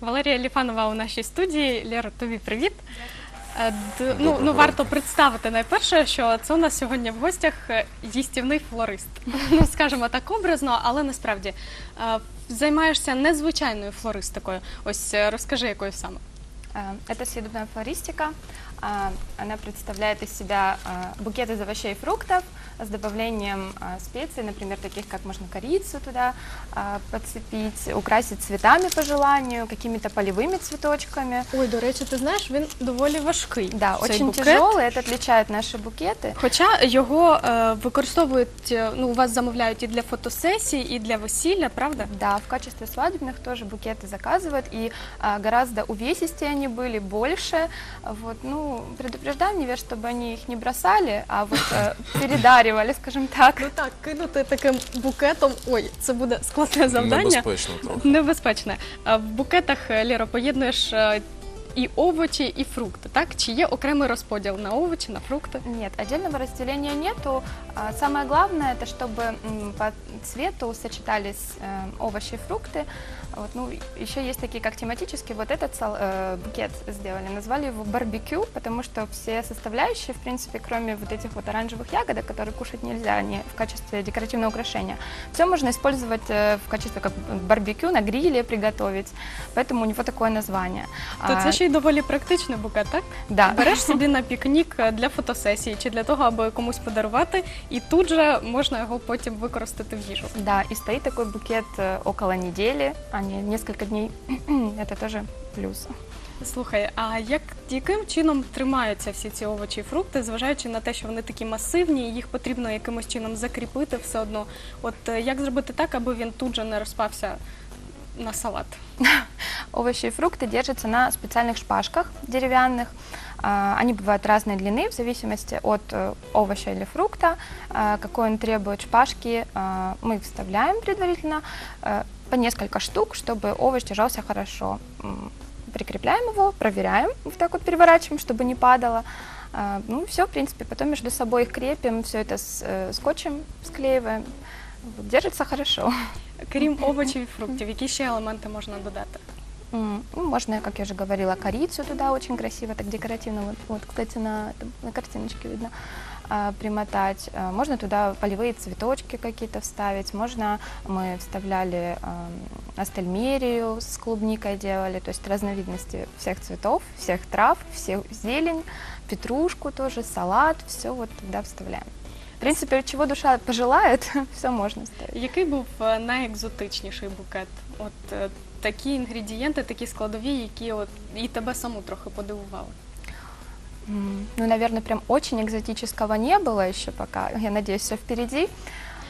Валерія Ліфанова у нашій студії. Лєра, тобі привіт. Е, д- Ну, ну варто представити найперше, що це у нас сьогодні в гостях е, їстівний флорист. Ну скажімо так образно, але насправді е, займаєшся незвичайною флористикою. Ось е, розкажи, якою саме. Э, Это съедобная флористика. А, Она представляет из себя а, букет из овощей и фруктов с добавлением а, специй, например, таких как можно корицу туда а, подцепить, украсить цветами по желанию, какими-то полевыми цветочками. Ой, до речі, ти знаєш, він доволі важкий. Да, цей очень букет. тяжелый, это отличает наши букеты. Хоча його е, використовують, е, ну у вас замовляють і для фотосесій, і для весілля, правда? Да, в качестве свадебных тоже букеты заказывают, и а, гораздо увесистее они были, больше. Вот, ну, предупреждаем невест, чтобы они их не бросали, а вот э, передаривали, скажем так. Ну так, кинути таким букетом. Ой, це буде складне завдання. Небезпечно трохи. Небезпечне. Е, В букетах Ліро поєднуєш е, і овочі, і фрукти. Так чи є окремий розподіл на овочі, на фрукти? Нет, отдельного разделения нету. А, Самое главное, это чтобы м, по цвету сочетались э, овощи и фрукты. Вот, ну, еще есть такие, как тематические. Вот этот сал- э, букет сделали, назвали его барбекю, потому что все составляющие, в принципе, кроме вот этих вот оранжевых ягодок, которые кушать нельзя, они в качестве декоративного украшения, все можно использовать э, в качестве как барбекю на гриле приготовить. Поэтому у него такое название. То А, це ще доволі практичний букет, так? да. Береш собі на пікнік е, для фотосесії чи для того, аби комусь подарувати, і тут же можна його потім використати в їжу. Да, и стоит такой букет э, около недели, а не несколько дней. Это тоже плюс. Слухай, а як яким чином тримаються всі ці овочі і фрукти, зважаючи на те, що вони такі масивні, і їх потрібно якимось чином закріпити все одно? От е, як зробити так, аби він тут же не розпався на салат? Овощи и фрукты держатся на специальных шпажках деревянных. А, Они бывают разной длины в зависимости от э, овоща или фрукта, а, какой он требует шпажки. а, Мы их вставляем предварительно э, по несколько штук, чтобы овощ держался хорошо. Прикрепляем его, проверяем, вот так вот переворачиваем, чтобы не падало. Ну все, в принципе, потом между собой их крепим, все это э, скотчем склеиваем. Держится хорошо. Крім овочів і фруктів, які ще елементи можна додати? М, Ну, можно, как я уже говорила, корицу туда очень красиво, так декоративно. Вот, вот кстати, на, там, на картиночке видно а, примотать. А, Можно туда полевые цветочки какие-то вставить. Можно мы вставляли ам, астельмерию с клубникой делали, то есть разновидности всех цветов, всех трав, всех зелень, петрушку тоже, салат, все вот туда вставляем. В принципі, чего душа пожелает, все можна ставити. Який був е, найекзотичніший букет? От е, такі інгредієнти, такі складові, які от і тебе саму трохи подивували. Ну, наверное, прям очень экзотического не было еще пока. Я надеюсь, все впереди.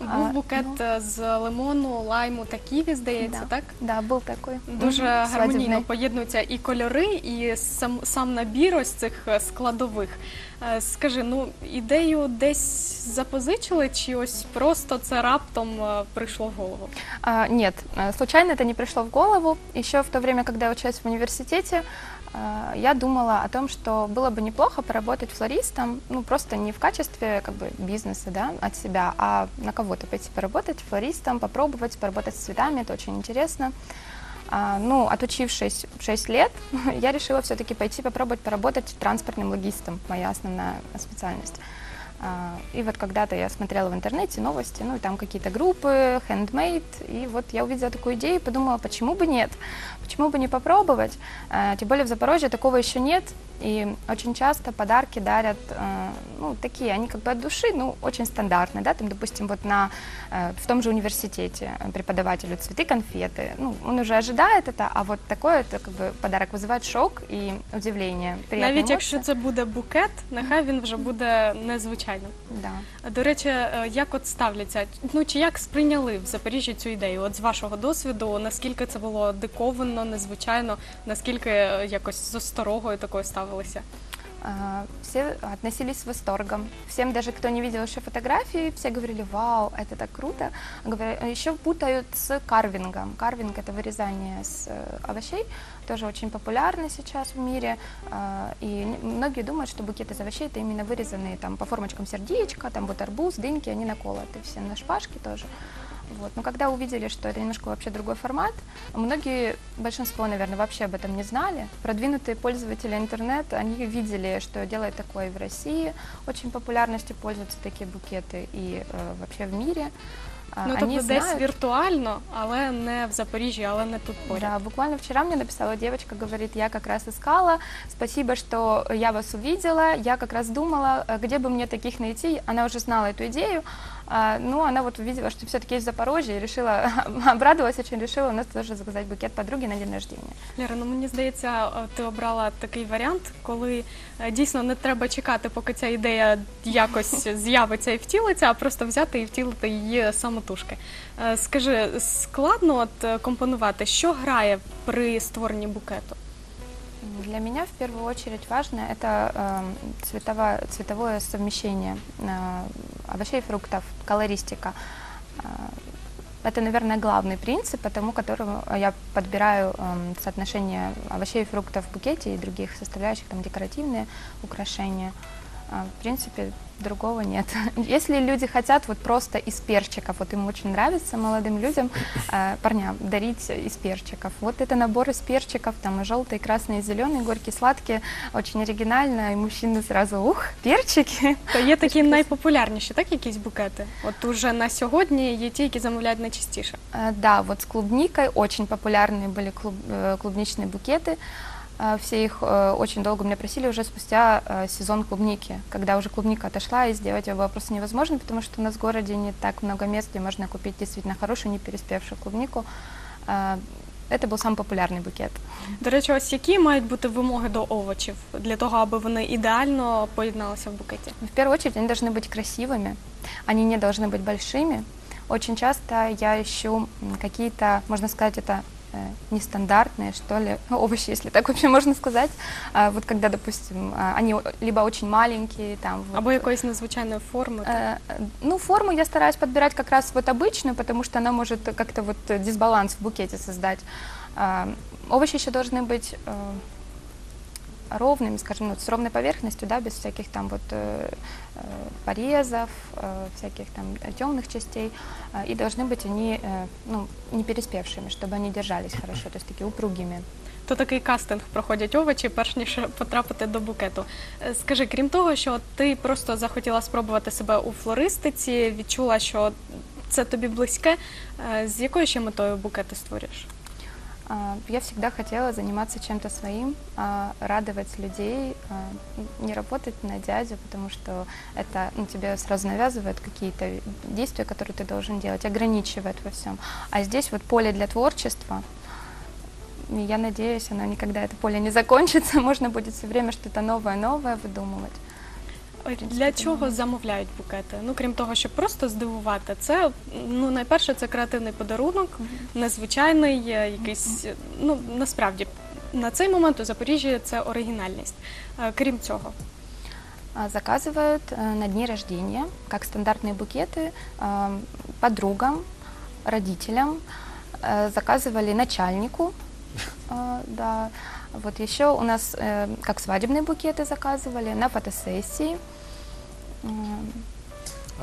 Був А, букет ну. е, з лимону, лайму та ківі, здається, Да. так? Да, был такой. Дуже Мгм, гармонійно свадебный. поєднуються і кольори, і сам, сам набір ось цих е, складових. Е, Скажи, ну ідею десь запозичили, чи ось просто це раптом е, прийшло в голову? А, нет, э, случайно это не пришло в голову. Еще в то время, когда я училась в университете, а, Я думала о том, что было бы неплохо поработать флористом, ну просто не в качестве как бы бизнеса, да, от себя, а на кого-то пойти поработать флористом, попробовать поработать с цветами, это очень интересно. А, ну, отучившись 6 лет, я решила все-таки пойти попробовать поработать транспортным логистом, моя основная специальность. А, И вот когда-то я смотрела в интернете новости, ну и там какие-то группы, handmade, и вот я увидела такую идею и подумала, почему бы нет, почему бы не попробовать. А, Тем более в Запорожье такого еще нет, и очень часто подарки дарят, э, ну такие, они как бы от души, ну очень стандартные, да, там, допустим, вот на, э, в том же университете э, преподавателю цветы, конфеты, ну он уже ожидает это, а вот такой это как бы подарок вызывает шок и удивление. приятные Навіть якщо эмоции. це буде букет, нехай він вже буде незвичайним. Да. До речі, е, як от ставляться? Ну чи як сприйняли в Запоріжжі цю ідею? От з вашого досвіду, наскільки це було диковинно, незвичайно, наскільки е, якось з осторогою такою ставилися? А, Все относились с восторгом. Всем, даже кто не видел еще фотографии, все говорили, вау, это так круто. Еще путают с карвингом. Карвинг – это вырезание с э, овощей, тоже очень популярно сейчас в мире. А, И не- многие думают, что букет из овощей – это именно вырезанные там по формочкам сердечко, там вот арбуз, дыньки, они наколоты все на шпажке тоже. Вот. Но когда увидели, что это немножко вообще другой формат, многие, большинство, наверное, вообще об этом не знали. Продвинутые пользователи интернета, они видели, что делает такое и в России. Очень популярностью пользуются такие букеты и э, вообще в мире. А, Ну они тобто десь знают- віртуально, але не в Запоріжжі, але не тут поряд. Да, буквально вчера мне написала девочка, говорит, я как раз искала, спасибо, что я вас увидела, я как раз думала, э, где бы мне таких найти, она уже знала эту идею, а, ну, она вот увидела, что все-таки есть в Запорожье, и решила, обрадовалась очень, решила у нас тоже заказать букет подруге на день рождения. Лера, ну мені здається, ти обрала такий варіант, коли е, дійсно не треба чекати, поки ця ідея якось з'явиться і втілиться, а просто взяти і втілити її самотужки. Е, Скажи, складно от е, компонувати, що грає при створенні букету? Для меня в первую очередь важно это э, цветово- цветовое совмещение э, овощей и фруктов, колористика. Э, Это, наверное, главный принцип, по тому которому я подбираю эм, соотношение овощей и фруктов в букете и других составляющих, там декоративные украшения. А, В принципе, другого нет. Если люди хотят вот просто из перчиков, вот им очень нравится молодым людям, э, парням, дарить из перчиков. Вот это набор из перчиков, там и желтый, и красный, и зеленый, горький, сладкий, очень оригинально, и мужчины сразу, ух, перчики. То є такі найпопулярніші, так, якісь букети? От уже на сьогодні є ті, які замовляють найчастіше. Э, Да, вот с клубникой очень популярные были клуб- э, клубничные букеты. Э, Все их э, очень долго меня просили уже спустя э, сезон клубники, когда уже клубника отошла, и сделать ее было просто невозможно, потому что у нас в городе не так много мест, где можно купить действительно хорошую, не переспевшую клубнику. Э, Это был самый популярный букет. До речі, ось які мають бути вимоги до овочів для того, аби вони ідеально поєдналися в букеті? В первую очередь они должны быть красивыми, они не должны быть большими. Очень часто я ищу м, какие-то, можно сказать, это э, нестандартные, что ли, овощи, если так вообще можно сказать. А, Вот когда, допустим, а, они о- либо очень маленькие, там, вот, Або якоїсь незвичайної форми. так? Э, Ну, форму я стараюсь подбирать как раз вот обычную, потому что она может как-то вот э, дисбаланс в букете создать. А, Овощи еще должны быть э, ровными, скажем, ну, с ровной поверхностью, да, без всяких там вот э, э, порезов, э, всяких там темных частей, А, и должны быть они, э, ну, не переспевшими, чтобы они держались хорошо, то есть такие упругими. То такий кастинг проходять овочі, перш ніж потрапити до букету. Е, Скажи, крім того, що ти просто захотіла спробувати себе у флористиці, відчула, що це тобі близьке. е, З якою ще метою букети створюєш? А, Я всегда хотела заниматься чем-то своим, а, радовать людей, а, не работать на дядю, потому что это ну, тебе сразу навязывают какие-то действия, которые ты должен делать, ограничивает во всем. А здесь вот поле для творчества. Я надеюсь, оно никогда это поле не закончится. Можно будет все время что-то новое-новое выдумывать. Ой, принципі, Для тому- чого замовляють букети? Ну крім того, щоб просто здивувати, це ну найперше це креативний подарунок, незвичайний, е, якийсь е, ну насправді на цей момент у Запоріжжі це оригінальність. Е, Крім цього, А, Заказывают э, на дни рождения, как стандартные букеты, а, подругам, родителям. Э, Заказывали начальнику. а, Да. Вот еще у нас э, как свадебные букеты заказывали на фотосессии. М,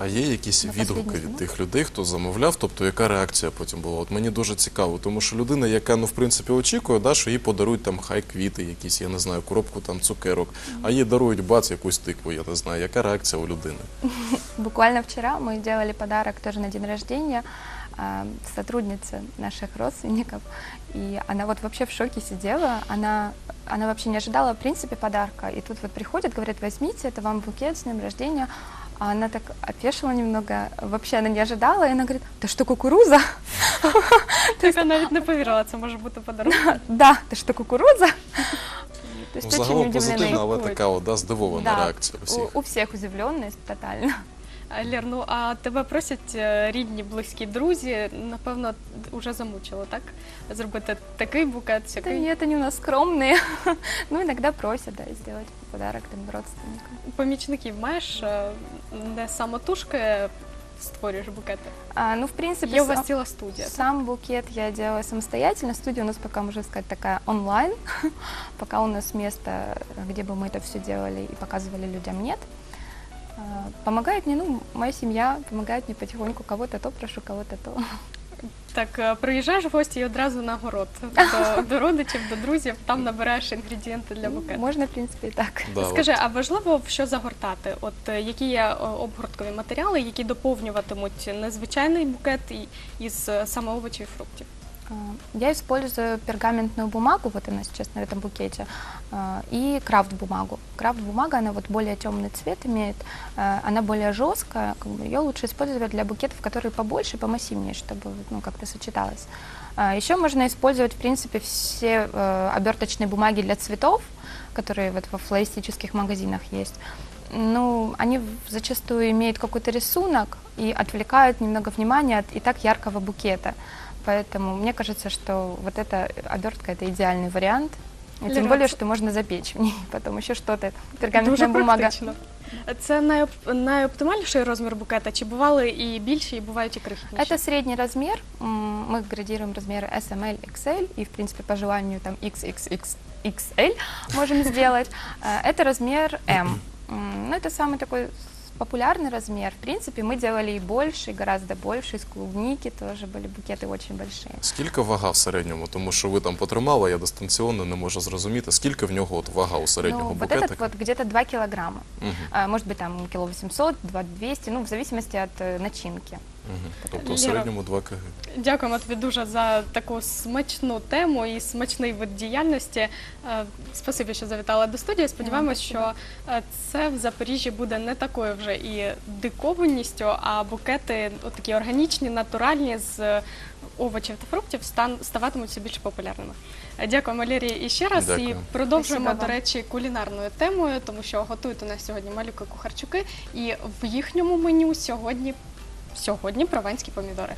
А є якісь На відгуки останній від дзвінок? тих людей, хто замовляв, тобто яка реакція потім була? От мені дуже цікаво, тому що людина, яка ну в принципі очікує, да, що їй подарують там хай квіти, якісь, я не знаю, коробку там цукерок, а їй дарують бац якусь тикву, я не знаю, яка реакція у людини? Буквально вчера мы делали подарок тоже на день рождения а, сотруднице наших родственников. И она вот вообще в шоке сидела. Она, она вообще не ожидала в принципе подарка. И тут вот приходит, говорит, возьмите, это вам букет с днем рождения. А она так опешила немного. Вообще она не ожидала. И она говорит, это что, кукуруза? так я навіть не повірила, це може бути подарунок. Да, это что, кукуруза? То есть Ну, очень загалом удивлены. позитивна, але шокують. така от, да, здивована Да, реакція у всіх. у, у всех удивленность тотально. А, Лєр, ну а тебе просять е, рідні, близькі друзі, напевно, вже замучило, так? Зробити такий букет, Да сякий. нет, они у нас скромные. Ну, иногда просят, да, сделать подарок там родственникам. Помічників маєш е, не самотужки створюєш букети. А, ну, в принципе, Є у сам, вас ціла студія. сам букет я делаю самостоятельно. Студия у нас пока, можно сказать, такая онлайн. пока у нас места, где бы мы это все делали и показывали людям, нет. Помогает мне, ну, моя семья помогает мне потихоньку, кого-то то прошу, кого-то то. Так, приїжджаєш в гості і одразу на город до, до родичів, до друзів, там набираєш інгредієнти для букету. Можно, в принципе, и так. Да. Скажи, а важливо що загортати? От е, які є обгорткові матеріали, які доповнюватимуть незвичайний букет із е, саме овочів і фруктів? А, Я использую пергаментную бумагу, вот она сейчас на этом букете, а, и крафт-бумагу. Крафт-бумага, она вот более темный цвет имеет, а, она более жесткая, ее лучше использовать для букетов, которые побольше, помассивнее, чтобы ну, как-то сочеталось. Еще можно использовать, в принципе, все э, оберточные бумаги для цветов, которые вот во флористических магазинах есть. Ну, они зачастую имеют какой-то рисунок и отвлекают немного внимания от и так яркого букета. Поэтому мне кажется, что вот эта обертка это идеальный вариант. И Лера, Тем более, це- что можно запечь в ней потом еще что-то. Пергаментная Дуже бумага. практично. Це найоп- найоптимальніший розмір букета? Чи бували і більші, і бувають і крихітніші? Это средний размер. М, Мы градируем размеры S, M, L, XL. И, в принципе, по желанию там XXXXL можем сделать. Э, Это размер M. М, Ну, это самый такой популярный размер. В принципе, мы делали и больше, и гораздо больше. Из клубники тоже были букеты очень большие. Скільки вага в середньому? Тому що ви там потримали, я дистанційно не можу зрозуміти, скільки в нього от вага у середнього Ну, вот букетика. этот вот где-то 2 килограмма. Мгм, А, Может быть, там кило 800, 2 200, ну, в зависимости от э, начинки. Тобто в середньому 2 кг. Дякуємо тобі дуже за таку смачну тему і смачний вид діяльності. Е, Спасибі, що завітала до студії. Сподіваємось, що е, це в Запоріжжі буде не такою вже і дикованістю, а букети от такі органічні, натуральні з е, овочів та фруктів стан ставатимуть все більш популярними. Е, Дякуємо Лері іще раз Дякую. і продовжуємо Спасибо до вам. речі кулінарною темою, тому що готують у нас сьогодні малюки кухарчуки, і в їхньому меню сьогодні сьогодні прованські помідори.